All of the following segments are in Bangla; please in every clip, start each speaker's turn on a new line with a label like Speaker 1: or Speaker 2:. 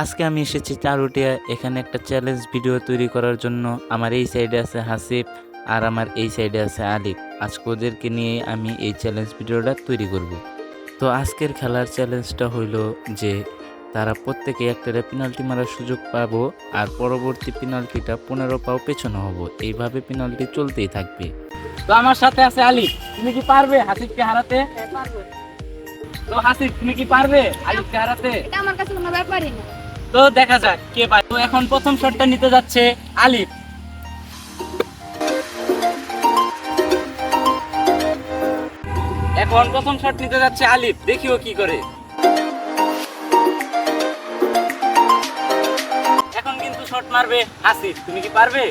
Speaker 1: আজকে আমি এসেছি চারুটিয়া এখানে একটা চ্যালেঞ্জ ভিডিও তৈরি করার জন্য। আমার এই সাইডে আছে হাসিফ আর আমার এই সাইডে আছে আলিফ। আজকে ওদেরকে নিয়ে আমি এই চ্যালেঞ্জ ভিডিওটা তৈরি করব। তো আজকের খেলার চ্যালেঞ্জটা হইল যে তারা প্রত্যেকে একটা পেনাল্টি মারার সুযোগ পাবো আর পরবর্তী পেনাল্টিটা পনেরো পাও পেছনে হব। এইভাবে পেনাল্টি চলতেই থাকবে।
Speaker 2: তো আমার সাথে আছে আলিফ। তুমি কি পারবে হাসিবকে হারাতে?
Speaker 3: হ্যাঁ,
Speaker 2: তো হাসিব তুমি কি পারবে আলিফকে হারাতে?
Speaker 3: এটা আমার কাছে কোনো ব্যাপারই না।
Speaker 2: তো দেখা যাক কে পারে তো এখন প্রথম শটটা নিতে যাচ্ছে আলিফ। এখন প্রথম শট নিতে যাচ্ছে আলিফ। দেখিও কি করে। এখন কিন্তু শট মারবে হাসিব তুমি কি পারবে।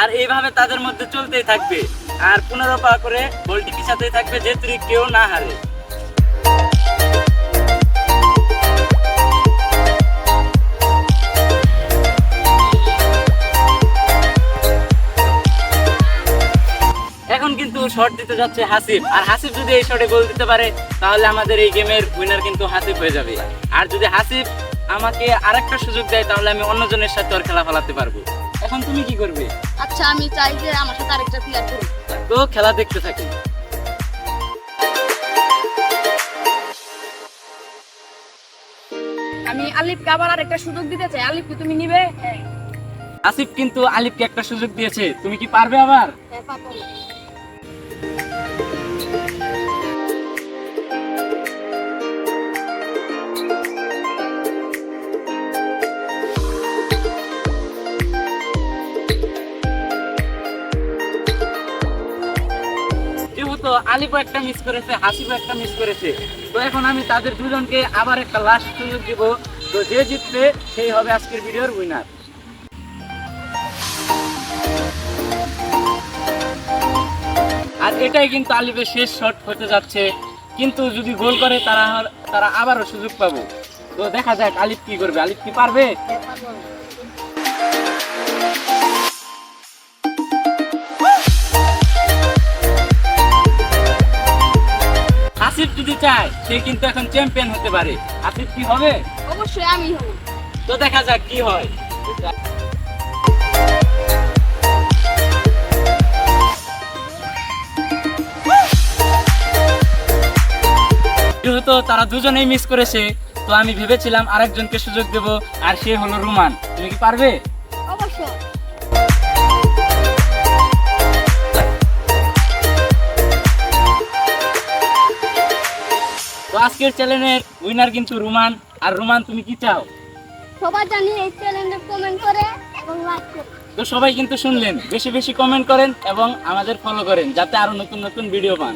Speaker 2: আর এইভাবে তাদের মধ্যে চলতেই থাকবে। আর পনেরো পা করে বলটি পিছাতেই থাকবে যে তুই কেউ না হারে। শট দিতে যাচ্ছে হাসিফ। আর হাসিফ যদি এই শটে গোল দিতে পারে তাহলে আমাদের এই গেমের উইনার কিন্তু হাসিফ হয়ে যাবে। আর যদি হাসিফ আমাকে আরেকটা সুযোগ দেয় তাহলে আমি অন্যজনের সাথে ওর খেলা ফেলাতে পারব। এখন তুমি কি করবে?
Speaker 3: আচ্ছা আমি চাই যে আমার সাথে আরেকটা প্লেয়ার করুক।
Speaker 2: তো খেলা দেখতে থাকি।
Speaker 3: আমি আলিফকে আবার আরেকটা সুযোগ দিতে চাই। আলিফকে তুমি নিবে? হ্যাঁ
Speaker 2: আসিফ কিন্তু আলিফকে একটা সুযোগ দিয়েছে। তুমি কি পারবে আবার?
Speaker 3: হ্যাঁ, পারব।
Speaker 2: একটা মিস করেছে হাসিফও একটা মিস করেছে। তো এখন আমি তাদের দুজনকে আবার একটা লাস্ট সুযোগ দিব। তো যে জিতবে সেই হবে আজকের ভিডিওর উইনার আর এটাই কিন্তু আলিফের শেষ শট হতে যাচ্ছে। কিন্তু যদি গোল করে তারা তারা আবারও সুযোগ পাবো। তো দেখা যাক আলিফ কি করবে। আলিফ কি পারবে? চায় সে কিন্তু এখন চ্যাম্পিয়ন হতে পারে। কি হবে?
Speaker 3: অবশ্যই আমি হব।
Speaker 2: তো দেখা যাক কি হয়। যেহেতু তারা দুজনেই মিস করেছে তো আমি ভেবেছিলাম আরেকজনকে সুযোগ দেব আর সে হলো রুমান। তুমি কি পারবে?
Speaker 3: অবশ্যই।
Speaker 2: তো আজকের চ্যালেঞ্জের উইনার কিন্তু রুমান। আর রুমান তুমি কি চাও?
Speaker 3: সবাই জানি এই চ্যালেঞ্জে কমেন্ট করে এবং লাইক করে।
Speaker 2: তো সবাই কিন্তু শুনলেন। বেশি বেশি কমেন্ট করেন এবং আমাদের ফলো করেন যাতে আরও নতুন নতুন ভিডিও পান।